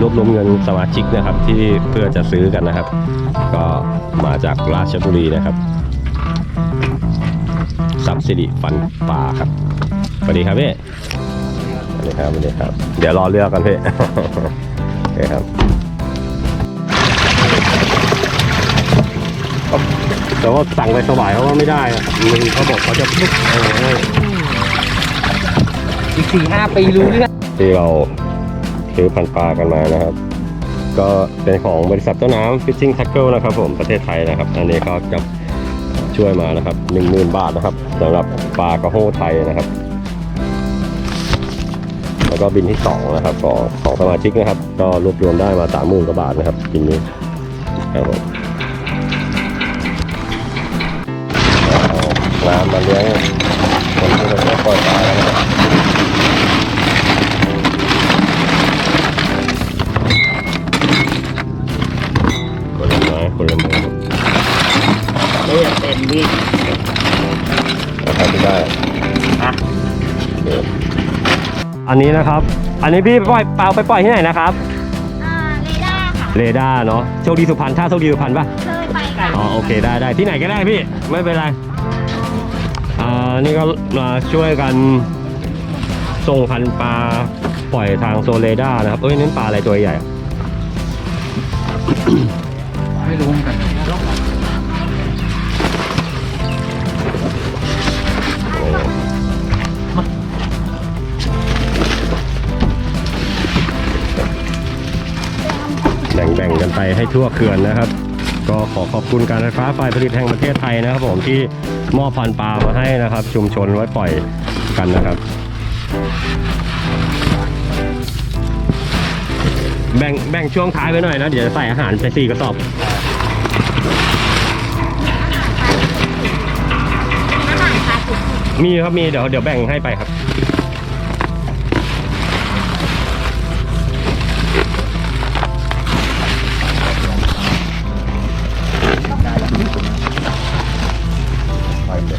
รวบรวมเงินสมาชิกนะครับที่เพื่อจะซื้อกันนะครับ ก็มาจากราชบุรีนะครับซับซิดิฟันปลาครับสวัสดีครับพี่สวัสดีครับสวัสดีครับ เดี๋ยวรอเลือกกันพี่โอเคครับแต่ว่าสั่งไปสวายเขาว่าไม่ได้อะมึงเขาบอกเขาจะปุ๊บเออให้อีกสี่ห้าปีรู้เรื่องที่เรา ซื้อพันปลากันมานะครับ ก็เป็นของบริษัทต้นน้ำ Fishing Tackle นะครับ ผมประเทศไทยนะครับอันนี้ก็จะช่วยมานะครับ10,000 บาทนะครับสำหรับปลากระโฮไทยนะครับ แล้วก็บินที่สองนะครับของของสมาชิกนะครับ ก็รวบรวมได้มา30,000กว่าบาทนะครับบินนี้ครับผมน้ำมาเลี้ยงคนที่มา ไม่อยากเป็นนี่นะครับไม่ได้อะโอเคอันนี้นะครับ อันนี้พี่ปล่อยเปล่าไปปล่อยที่ไหนนะครับอ่าเรดาร์ค่ะ เรดาร์เนาะโชคดีสุพรรณถ้าโชคดีสุพรรณปะเคยไปค่ะอ๋อโอเคได้ได้ที่ไหนก็ได้พี่ไม่เป็นไรอ่านี่ก็มาช่วยกันส่งพันธุ์ปลาปล่อยทางโซนเรดาร์นะครับเอ้ยนั่นปลาอะไรตัวใหญ่อะ ไม่รู้เหมือนกัน ไปให้ทั่วเขื่อนนะครับ ก็ขอขอบคุณการไฟฟ้าฝ่ายผลิตแห่งประเทศไทยนะครับผมที่มอบพันปลามาให้นะครับ ชุมชนไว้ปล่อยกันนะครับ แบ่งแบ่งช่วงท้ายไว้หน่อยนะเดี๋ยวจะใส่อาหารไปสี่กระสอบมีครับมีเดี๋ยวเดี๋ยวแบ่งให้ไปครับ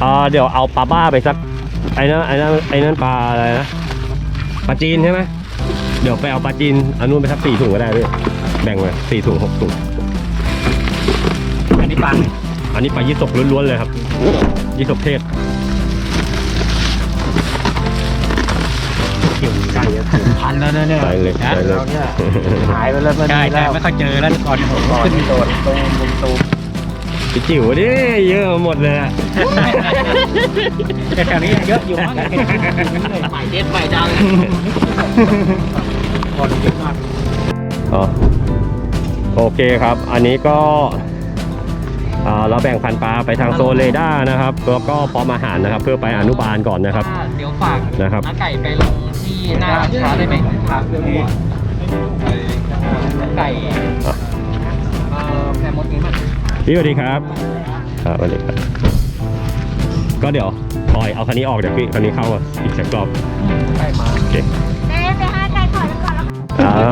อ่าเดี๋ยวเอาปลาบ้าไปสักไอ้นั่นไอ้นั่นไอ้นั่นปลาอะไรนะปลาจีนใช่ไหมเดี๋ยวไปเอาปลาจีนเอานู่นไปสักสี่ถุงก็ได้พี่แบ่งไปสี่ถุงหกถุงอันนี้ปังอันนี้ปลายี่สกล้วนๆเลยครับยี่สกเทศเกี่ยวไก่พันแล้วนะเนี่ยใส่เลยใส่เลยหายไปแล้วใช่ใช่ไม่ค่อยเจอแล้วก่อนผมขึ้นโดดตรงบนตูม พี่จิ๋วดิเยอะหมดเลยอะ แต่แถวนี้เยอะอยู่มากใหม่เด็ดใหม่ดังคนเยอะมากอ๋อโอเคครับ อันนี้ก็อ่าเราแบ่งพันธุ์ปลาไปทางโซนเรดาร์นะครับ แล้วก็พร้อมอาหารนะครับ เพื่อไปอนุบาลก่อนนะครับเดี๋ยวฝากนะครับ น้าไก่ไปลงที่หน้าร้านค้าได้ไหมครับไก่ อ่ พี่สวัสดีครับครับสวัสดีครับ ก็เดี๋ยวปล่อยเอาคันนี้ออกเดี๋ยวพี่คันนี้เข้ามาอีกสักรอบไก่มาโอเคเด้ไปให้ไก่ขอแล้วก่อนแล้ว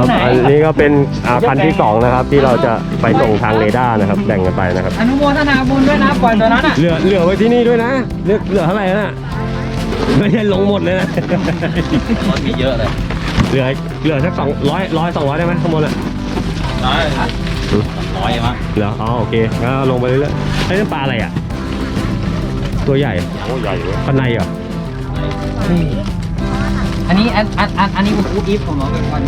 ครับอันนี้ก็เป็นอ่าคันที่สองนะครับ ที่เราจะไปส่งทางเรดาร์นะครับแบ่งกันไปนะครับ อนุโมทนาบุญด้วยนะปล่อยตัวนั้นอะเหลือเหลือไว้ที่นี่ด้วยนะเหลือเหลือเท่าไหร่นะไม่ใช่ลงหมดเลยนะรถมีเยอะเลยเหลือเหลือสักสองร้อยร้อยสองร้อยได้ไหมข้างบนอะ ร้อยร้อยมั้งเหรออ๋อโอเคงั้นเราลงไปเรื่อยๆไอ้นั่นปลาอะไรอะ ตัวใหญ่โอ้ใหญ่เลยข้างในเหรออันนี้อันอันอันอันนี้ผมอูอีฟผมเอาไปก่อน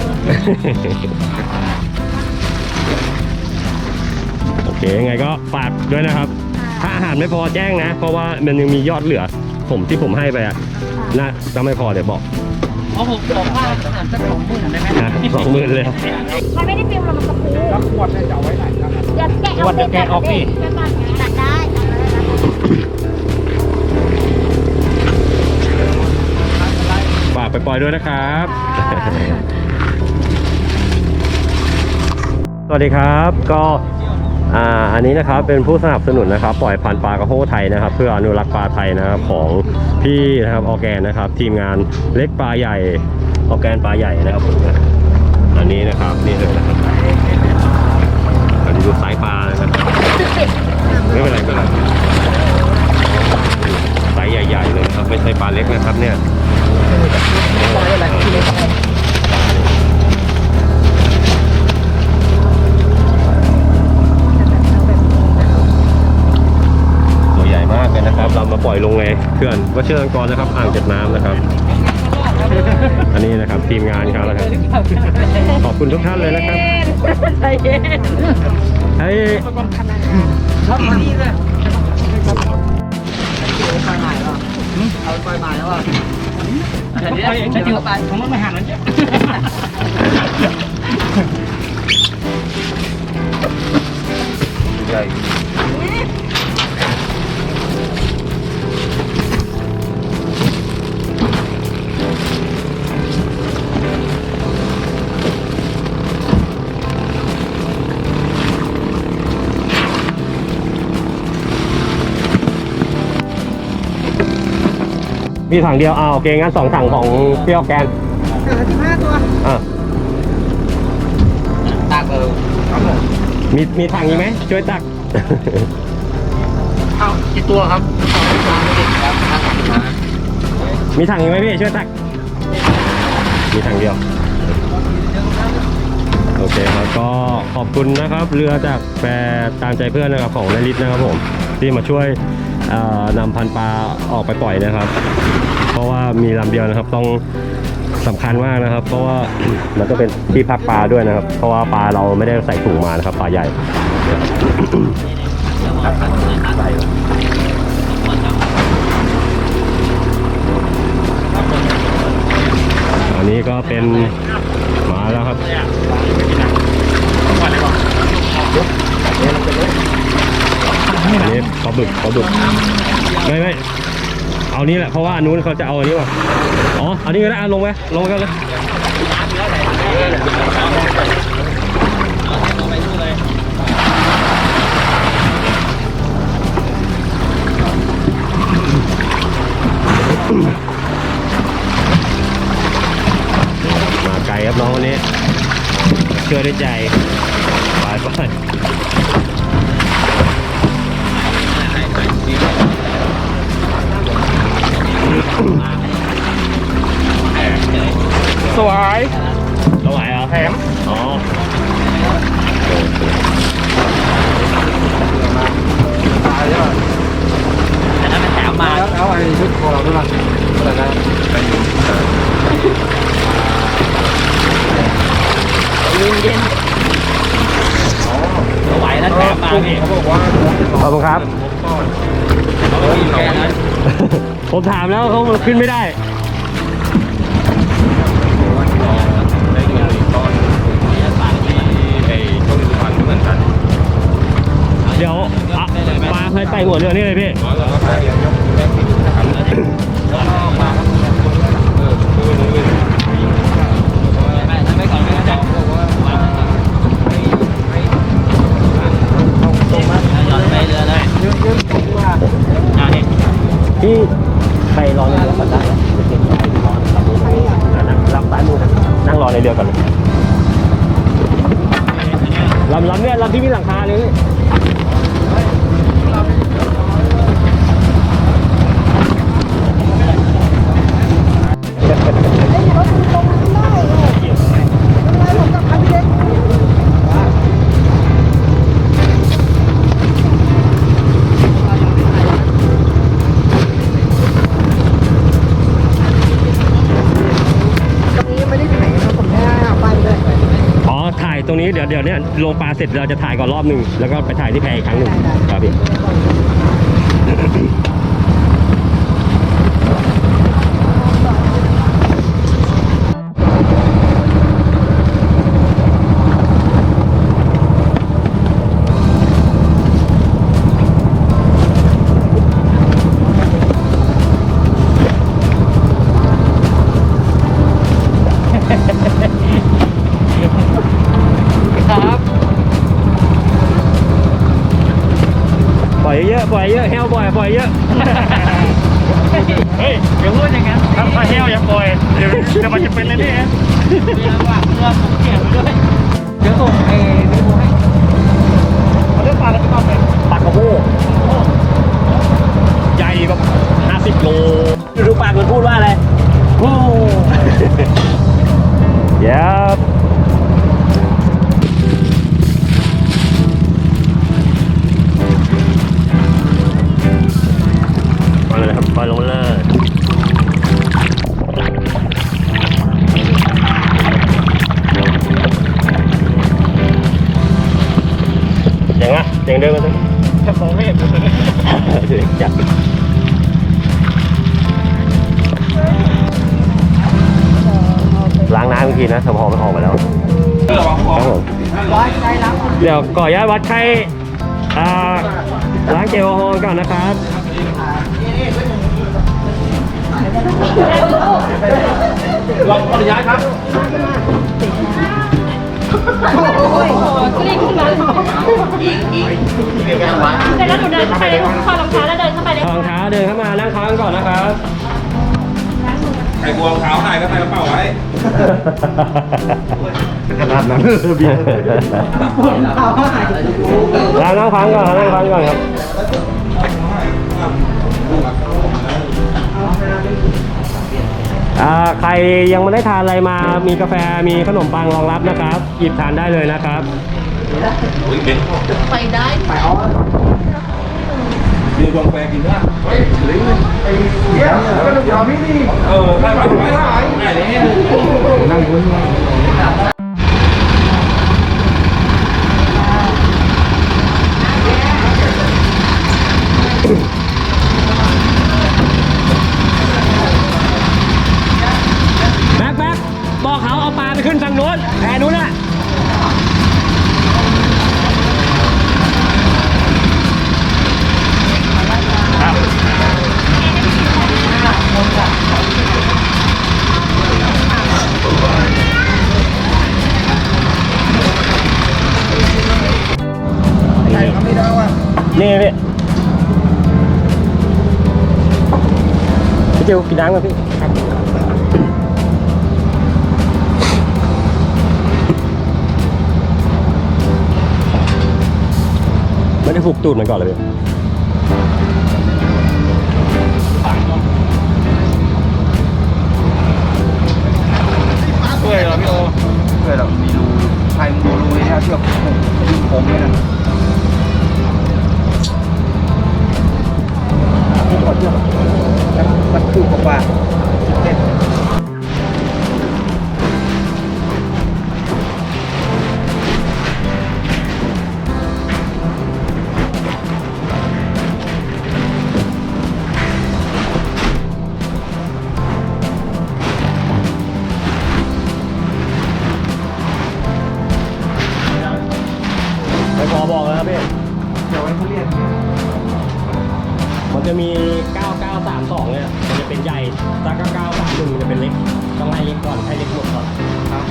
โอเคยังไงก็ฝากด้วยนะครับ ถ้าอาหารไม่พอแจ้งนะ เพราะว่ามันยังมียอดเหลือ ผมที่ผมให้ไปอะน่าจะไม่พอเดี๋ยวบอกเพราะผมบอกว่าอาหารสักสองหมื่นได้ไหมนะสองหมื่นเลยมันไม่ได้ฟิลเรามันกระพู แล้วขวดเนี่ยจะเอาไว้ไหนครับอย่าแกะขวดจะแกะออกพี่ไปก่อนนะตัดได้ตัดเลยนะฝากไปปล่อยด้วยนะครับ สวัสดีครับก็อ่าอันนี้นะครับเป็นผู้สนับสนุนนะครับ ปล่อยพันธุ์ปลากระโฮไทยนะครับ เพื่ออนุรักษ์ปลาไทยนะครับของพี่นะครับออร์แกนนะครับ ทีมงานเล็กปลาใหญ่ออร์แกนปลาใหญ่นะครับผมอันนี้นะครับนี่เลยนะ ไม่เป็นไรไม่เป็นไรสายใหญ่ๆเลยนะครับ ไม่ใช่ปลาเล็กนะครับเนี่ยตัวใหญ่มากเลยนะครับ เรามาปล่อยลงในเขื่อนวัชรกรนะครับ อ่างเก็บน้ำนะครับ อันนี้นะครับทีมงานเขาแล้วครับ ขอบคุณทุกท่านเลยนะครับ ใจเย็น ให้ชอบ มานี่เลยปล่อยหมายแล้วเอาปล่อยหมายแล้วอะอันนี้จะถือไปผมต้องไปหามันจ้าใหญ่ มีถังเดียวเอาโอเคงั้นสองถังของพี่ออร์แกนสิบห้าตัวอะตากเออครับผมมีมีถังอีกไหมช่วยตัก เอากี่ตัวครับสองตัวไม่ติดครับห้าสิบห้ามีถังอีกไหมพี่ช่วยตัก มีถังเดียว โอเคครับก็ขอบคุณนะครับ เรือจากแปรตามใจเพื่อนนะครับของนายฤทธิ์นะครับผม ที่มาช่วยเอ่อนำพันธุ์ปลาออกไปปล่อยนะครับเพ ราะว่ามีลำเดียวนะครับต้องสำคัญมากนะครับ เพราะว่ามันก็เป็นที่พักปลาด้วยนะครับ เพราะว่าปลาเราไม่ได้ใส่ถุงมานะครับปลาใหญ่อันนี้ก็เป็นมาแล้วครับอันนี้ปลาบึกปลาบึกไม่ไม่ เอานี้แหละเพราะว่าอันนู้นเขาจะเอาอันนี้ว่ะอ๋ออันนี้ก็ได้อะลงไปลงไปกันเลยมาไกลครับน้องวันนี้เชื่อได้ใจไปไป สวยเราไหวเหรอแถมอ๋อตายใช่ป่ะแต่ถ้ามันแถมมาแล้วเอาไอ้ชุดคอเราด้วยป่ะอะไรนะเย็นเย็นอ๋อไหวแล้วแถมมาพี่เขาบอกว่าขอบคุณครับ ผมถามแล้วเขาขึ้นไม่ได้ได้เงินอีกก้อนที่ไอ้ช่วงสุพรรณก็เหมือนกันเดี๋ยวอะปลาเคยไต่หัวเรือนี่เลยพี่อ๋อแล้วก็ขายยกแม่ปิดนะครับแล้วก็มา เรอในเรือก่อนเลยลำลำเนี่ยลำที่มีหลังคาเลย ตรงนี้เดี๋ยวเดี๋ยวเนี่ยลงปลาเสร็จเราจะถ่ายก่อนรอบหนึ่งแล้วก็ไปถ่ายที่แพอีกครั้งหนึ่งครับพี่ แฮ น้ำเมื่อกี้นะสมองมันออกมาแล้วครับผมร้อยใจล้างเดี๋ยวก่ออนุญาตวัดไข้อ่าล้างเจลแอลกอฮอล์ก่อนนะครับลองขออนุญาตครับกลิ้งขึ้นมาเสร็จแล้วหนูเดินเข้าไปเลยถอดรองเท้าแล้วเดินเข้าไปเลยถอดรองเท้าเดินเข้ามานั่งค้างก่อนนะครับ ใครกลัวรองเท้าหายก็ใส่กระเป๋าไว้ขนาดนั้นเบียร์นั่งค้างก่อนนั่งค้างก่อนครับใครยังไม่ได้ทานอะไรมา มีกาแฟ มีขนมปังรองรับนะครับ หยิบทานได้เลยนะครับ ไปได้มี กวางแปงกินด้เฮ้ยหรือไอ้เดี๋ยวเดี๋ยวพี่นี่เออได้ไหมได้ไหมนั่งบน พี่จิวกินน้ำกันพี่ไม่ได้ผูกตูดมันก่อนเลยพี่ช่วยเหรอพี่โอเพื่อเรามีรูใครมีรูนี่นะเชือกผูกผมเนี่ยนะมั นคือกว่าเจ็ดไม่พอบอกแล้วครับพี่ เดี๋ยวไว้เขาเรียน มันจะมี สองเนี่ยมันจะเป็นใหญ่ตาก้า9931มันจะเป็นเล็ก ต้องให้เล็กก่อนให้เล็กหมดก่อนครับ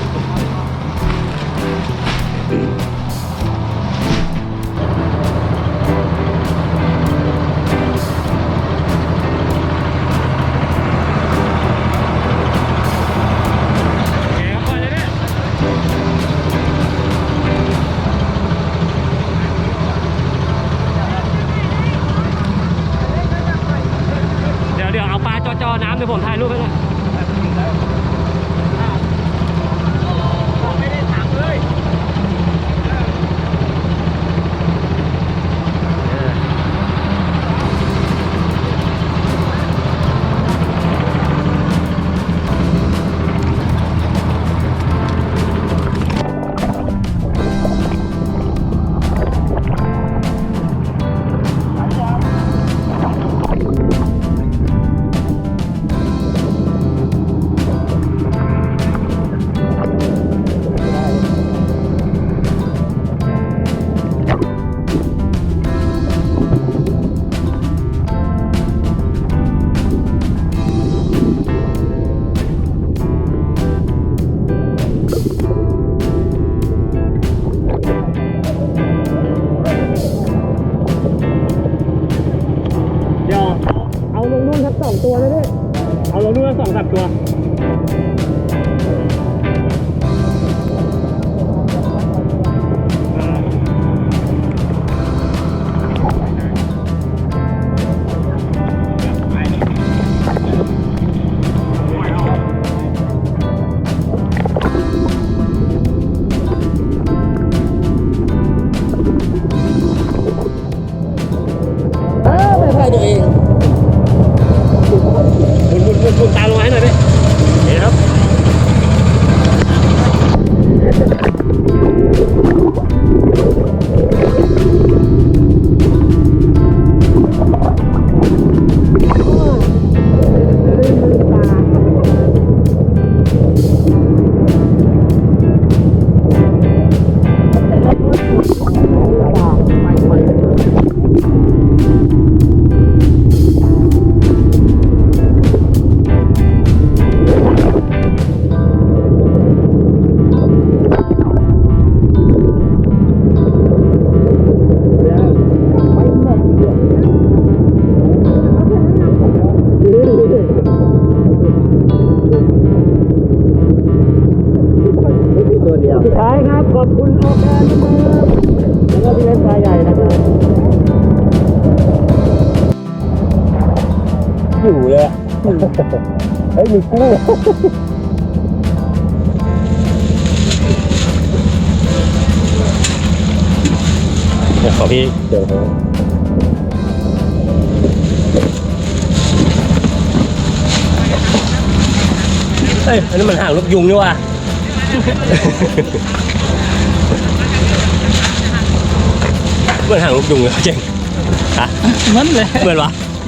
ตัวเลยพี่เอาลงนู่นสองสามตัว อยู่เลยอะเฮ้ยมีกุ้งเดี๋ยวขอพี่เดี๋ยวเขาเฮ้ยอันนี้มันห่างลูกยุงนี่ว่ะเหมือนห่างลูกยุงเลยเจ๋งฮะมันเลย เหมือนวะ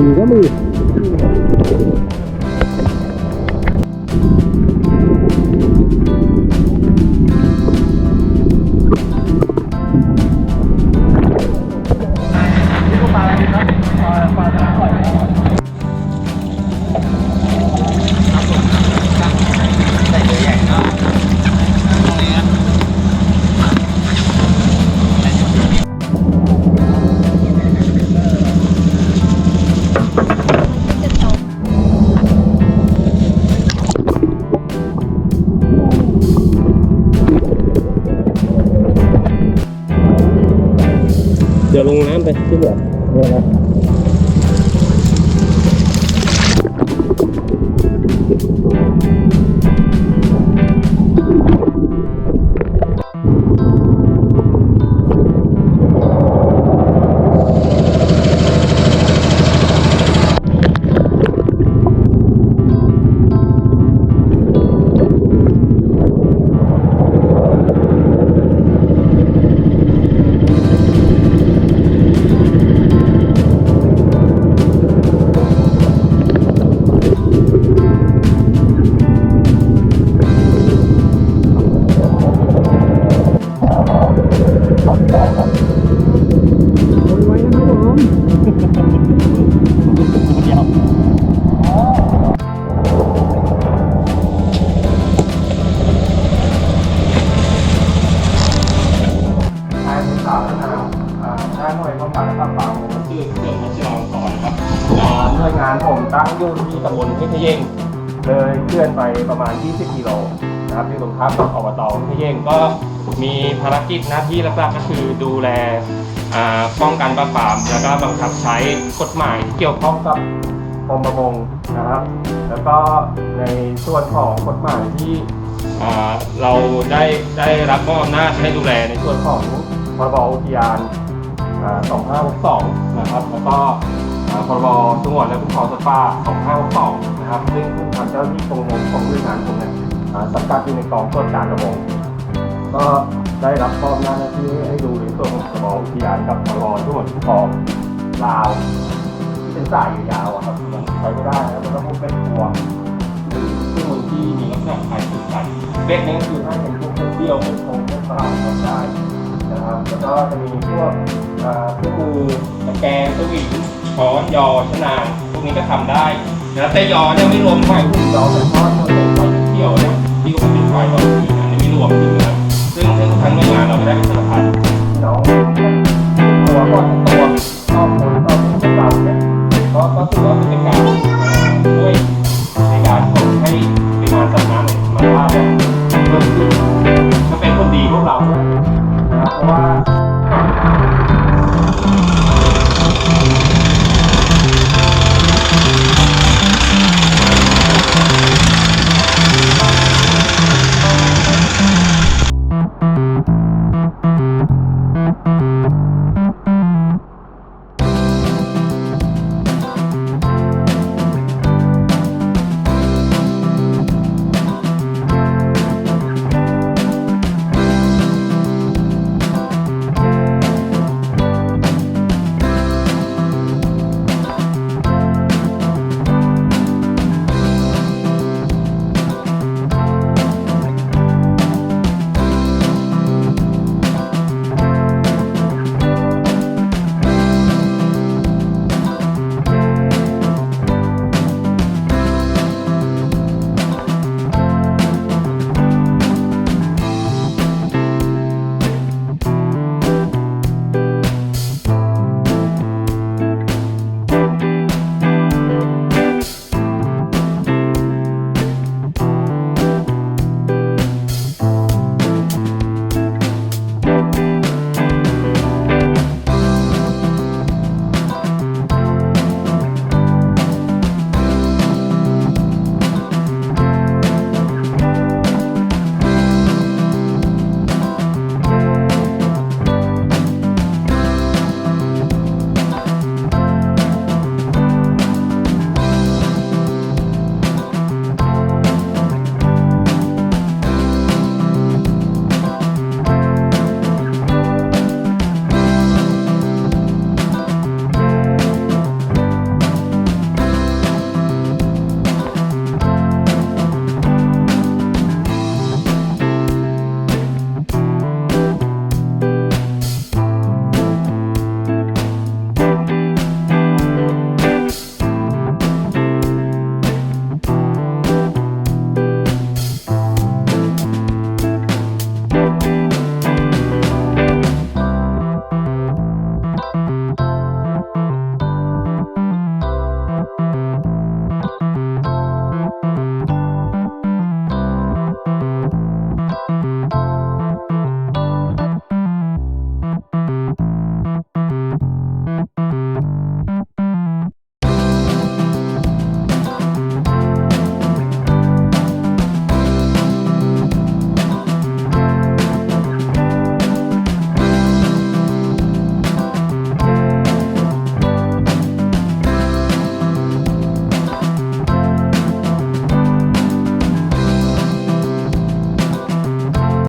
你的路。 ดี๋ยวลงน้ กิจหน้าที่หลักๆก็คือดูแลป้องกันปราบปรามแล้วก็บังคับใช้กฎหมายที่เกี่ยวข้องกับกรมประมงนะครับ แล้วก็ในส่วนของกฎหมายที่เราได้ได้รับมอบอำนาจให้ดูแลในส่วนของพรบอุทยานอ่า2562 นะครับ แล้วก็พรบสงวนและคุ้มครองสัตว์ป่า 2562 นะครับ ซึ่งทางเจ้าที่กรมประมงของบริหารผมเนี่ยสังกัดอยู่ในกองตรวจการประมงก็ ได้รับมอบหน้าที่ให้ดูในส่วนของอุทยานกับพลทุกคนทุกกองลาวที่เป็นสายยาวครับมันใช้ไม่ได้แล้วมันต้องเป็นตัวหรือซึ่งมันที่มีลักษณะคล้ายคลึนเบสนี้ก็คือให้เป็นพวกเดี่ยวเป็นโครงเป็นตารางได้นะครับแล้วก็จะมีพวกเครื่องมือตะแกรงสวิงช้อนยอชนางพวกนี้ก็ทำได้แต่ยอเนี่ยไม่รวมไฟหุ่ยอแต่ทอดมัเป็นไฟเที่ยวเนี่ยที่ก็เป็นไฟตอนนี้ไม่รวมถึงนะ ทั้งโรงงานเราไม่ได้ผลิตสารพัดน้อ